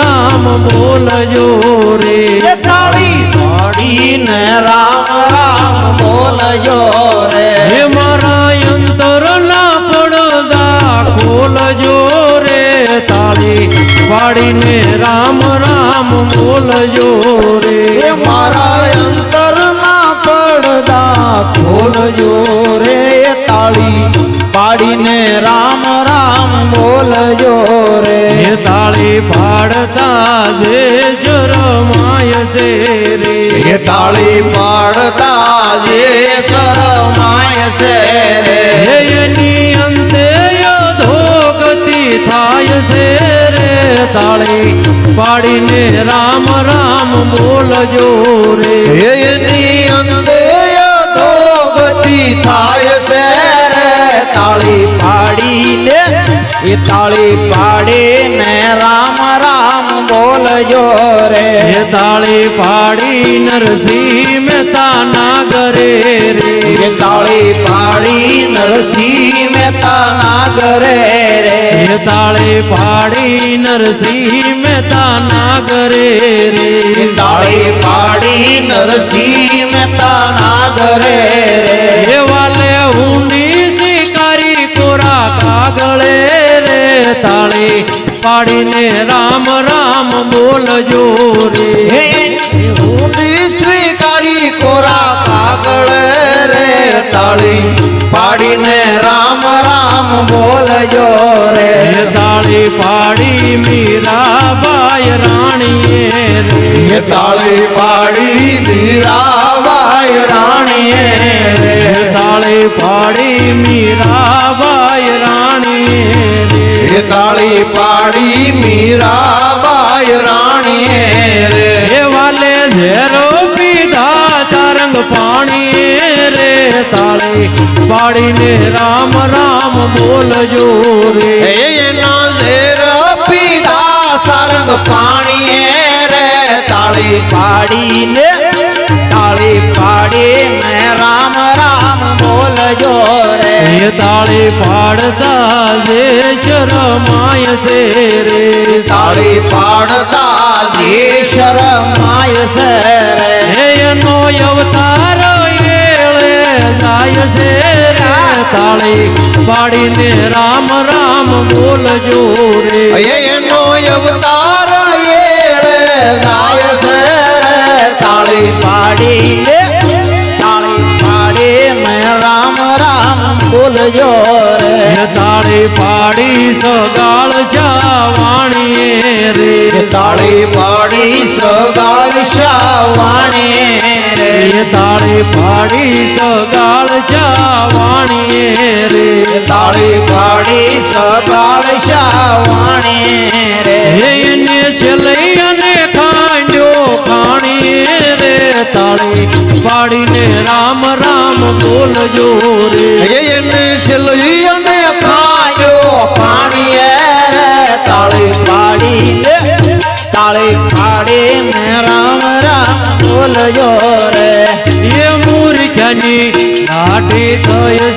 રામ બોલજો રે. તાળી. પાડીને રામ રામ બોલજો રે. હે મારા અંતરના પડદા ખોલજો રે. તાળી પાડીને રામ રામ બોલજો રે. મારા અંતર ના પડદા ખોલજો પાડતા જે શરમાય છે રે. એ તાળી પાડતા જે શરમાય છે રે. એની અંતે અધોગતિ થાય છે રે. તાળી પાડીને રામ રામ બોલજો રે. એની અંતે અધોગતિ થાય છે રે. તાળી પાડીને એ તાળી પાડીને બોલજો રે. તાળી પાડી નરસિંહ મહેતા નાગરે રે. એ તાળી પાડી નરસિંહ મહેતા નાગરે રે. હે તાળી પાડી નરસિંહ મહેતા નાગરે રે. તાળી પાડી નરસિંહ મહેતા નાગરે રે. વાલે ઊંડી શિકારી કોરા કાગળે રે. તાળી પાડીને રામ રામ બોલજો રે। સ્વીકારી કોરા કાગળ રે તાળી પાડીને રામ રામ બોલજો રે। તાળી પાડી મીરાબાઈ રાણીએ રે। તાળી પાડી તાળી પાડી મીરાબાઈ રાણીએ રે. વાલે ઝેરો પીધા તારંગ પાણી રે. તાળી પાડીને રામ રામ બોલજો રે. એના ઝેર પીધા સારંગ પાણીએ રે. તાળી પાડીને તાળી પાડીને રામ રામ બોલજો રે. એ તાળી પાડતા જે શરમાય છે રે સારી. પાડતા જે શરમાય છે રે. હે એનો અવતાર એળે જાય છે રે તાળી પાડીને રામ રામ બોલજો રે. એનો અવતાર એળે જાય છે રે તાળી પાડીને તાળી પાડીને રામ રામ બોલજો રે. તાળી પાડી સગાળ શાવાણી રે. તાળી પાડી સગાળ શાવાણી રે. તાળી પાડી સગાળ શાવાણી રે. એને છેલ્લૈયાને ખાંડ્યો ખાણીએ રે. તાળી પાડીને રામ રામ બોલજો રે. એને સિલૈયાને બોલજો રે. એ મૂર્ખની લાઠી છે